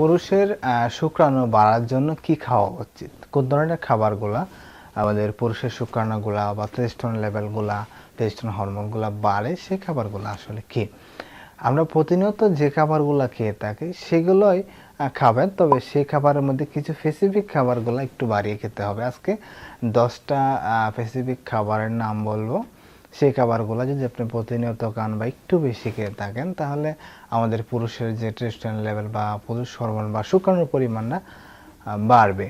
পুরুষের শুক্রাণু বাড়ার জন্য কি খাওয়া উচিত? কোন ধরনের খাবারগুলা আমাদের পুরুষের শুক্রাণুগুলা বা টেস্টোন লেভেলগুলা টেস্টোন হরমোনগুলা বাড়ে, সেই খাবারগুলো আসলে কি? আমরা প্রতিনিয়ত যে খাবারগুলো খেয়ে থাকি, সেগুলোই খাবেন, তবে সেই খাবারের মধ্যে কিছু স্পেসিফিক খাবারগুলো একটু বাড়িয়ে খেতে হবে। আজকে দশটা স্পেসিফিক খাবারের নাম বলব। সেই খাবারগুলো যদি আপনি প্রতিনিয়ত খান বা একটু বেশি খেয়ে থাকেন, তাহলে আমাদের পুরুষের যে টেস্টোন লেভেল বা পুরুষ হরমোন বা শুক্রাণুর পরিমাণটা বাড়বে।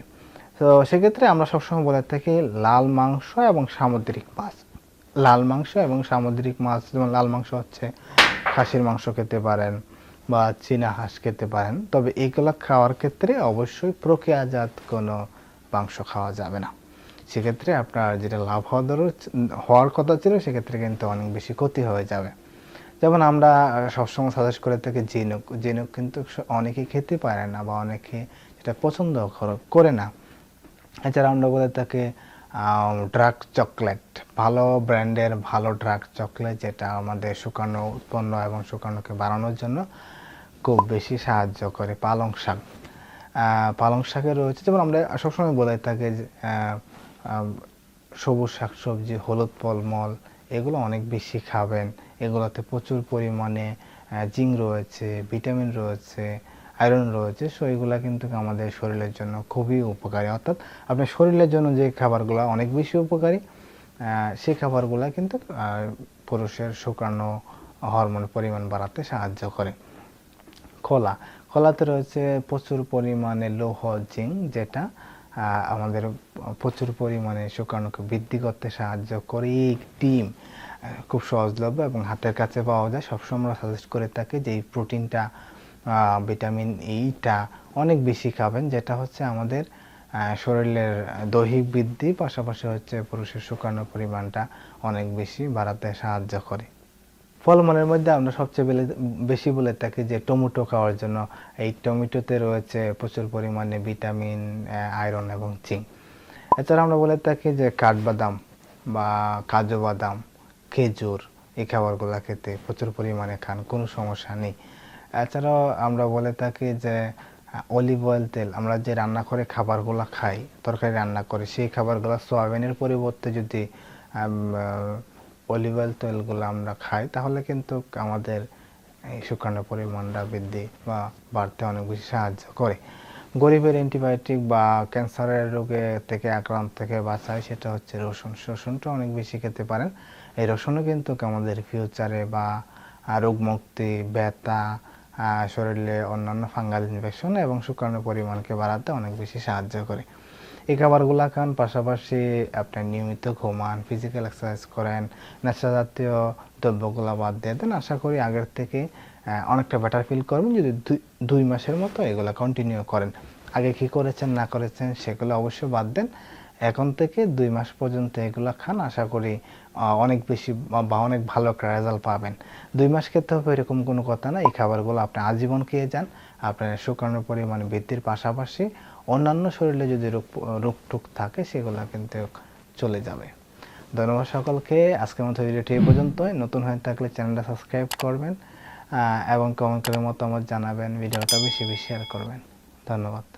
তো সেক্ষেত্রে আমরা সবসময় বলে থাকি লাল মাংস এবং সামুদ্রিক মাছ। লাল মাংস এবং সামুদ্রিক মাছ, যেমন লাল মাংস হচ্ছে খাসির মাংস খেতে পারেন বা চীনা হাঁস খেতে পারেন, তবে এইগুলো খাওয়ার ক্ষেত্রে অবশ্যই প্রক্রিয়াজাত কোনো মাংস খাওয়া যাবে না। সেক্ষেত্রে আপনার যেটা লাভ হওয়া দরকার হওয়ার কথা ছিল, সেক্ষেত্রে কিন্তু অনেক বেশি ক্ষতি হয়ে যাবে। যেমন আমরা সবসময় সাজেস্ট করে থাকি জিনুক জিনুক কিন্তু অনেকেই খেতে পারে না বা অনেকে সেটা পছন্দ করে না। এছাড়া আমরা বলে থাকি ড্রাগ চকলেট ভালো ব্র্যান্ডের ভালো ড্রাগ চকলেট যেটা আমাদের শুকানো উৎপন্ন এবং শুকানোকে বাড়ানোর জন্য খুব বেশি সাহায্য করে পালং শাক। পালং শাকের রয়েছে, যেমন আমরা সবসময় বলে থাকি যে সবুজ শাকসবজি, হলুদ ফলমল, এগুলো অনেক বেশি খাবেন। এগুলোতে প্রচুর পরিমাণে জিঙ্ক রয়েছে, ভিটামিন রয়েছে, আয়রন রয়েছে, সো এগুলো কিন্তু আমাদের শরীরের জন্য খুবই উপকারী। অর্থাৎ আপনার শরীরের জন্য যে খাবারগুলো অনেক বেশি উপকারী সেই খাবারগুলো কিন্তু পুরুষের শুকানো হরমোন পরিমাণ বাড়াতে সাহায্য করে। কলা কলাতে রয়েছে প্রচুর পরিমাণে লৌহ, জিঙ্ক, যেটা আমাদের প্রচুর পরিমাণে শুক্রাণুকে বৃদ্ধি করতে সাহায্য করে। ডিম খুব সহজলভ্য এবং হাতের কাছে পাওয়া যায়। সবসময় আমরা সাজেস্ট করে থাকি যে এই প্রোটিনটা ভিটামিন ইটা অনেক বেশি খাবেন, যেটা হচ্ছে আমাদের শরীরের দৈহিক বৃদ্ধি, পাশাপাশি হচ্ছে পুরুষের শুকানোর পরিমাণটা অনেক বেশি বাড়াতে সাহায্য করে। ফলমূলের মধ্যে আমরা সবচেয়ে বেশি বলে থাকি যে টমেটো খাওয়ার জন্য। এই টমেটোতে রয়েছে প্রচুর পরিমাণে ভিটামিন আয়রন এবং জিঙ্ক। এছাড়া আমরা বলে থাকি যে কাঠবাদাম বা কাজু বাদাম, খেজুর, এই খাবারগুলো খেতে প্রচুর পরিমাণে খান, কোনো সমস্যা নেই। এছাড়াও আমরা বলে থাকি যে, অলিভ অয়েল তেল, আমরা যে রান্না করে খাবারগুলো খাই, তরকারি রান্না করে, সেই খাবারগুলো সয়াবিনের পরিবর্তে যদি অলিভ অয়েল তেলগুলো আমরা খাই, তাহলে কিন্তু আমাদের এই শুক্রাণুর পরিমাণটা বৃদ্ধি বা বাড়তে অনেক বেশি সাহায্য করে। গরিবের অ্যান্টিবায়োটিক বা ক্যান্সারের রোগে থেকে আক্রান্ত থেকে বাঁচায়, সেটা হচ্ছে রসুন। রসুনটা অনেক বেশি খেতে পারেন। এই রসুনও কিন্তু আমাদের ফিউচারে বা রোগমুক্তি, ব্যথা শরীরে অন্যান্য ফাঙ্গাল ইনফেকশন এবং শুক্রাণুর পরিমাণকে বাড়াতে অনেক বেশি সাহায্য করে। এই খাবারগুলো খান, পাশাপাশি আপনার নিয়মিত ঘুমান ফিজিক্যাল এক্সারসাইজ করেন নেশা জাতীয় দ্রব্যগুলো বাদ দিয়ে দেন। আশা করি আগের থেকে অনেকটা বেটার ফিল করবেন যদি দুই- মাসের মতো এগুলো কন্টিনিউ করেন। আগে কি করেছেন, না করেছেন, সেগুলো অবশ্যই বাদ দেন। এখন থেকে দুই মাস পর্যন্ত এগুলো খান, আশা করি অনেক বেশি বা- অনেক ভালো একটা রেজাল্ট পাবেন। দুই মাস খেতে হবে এরকম কোনো কথা না এই খাবারগুলো আপনি আজীবন খেয়ে যান, আপনার শুকানোর পরিমাণ বৃদ্ধির পাশাপাশি অন্যান্য শরীরে যদি রোগ রোগ টুক থাকে, সেগুলো কিন্তু চলে যাবে। ধন্যবাদ সকলকে, আজকের মতো ভিডিওটি এই পর্যন্তই। নতুন হয়ে থাকলে চ্যানেলটা সাবস্ক্রাইব করবেন এবং কমেন্ট করে মতামত জানাবেন, ভিডিওটা বেশি বেশি শেয়ার করবেন। ধন্যবাদ।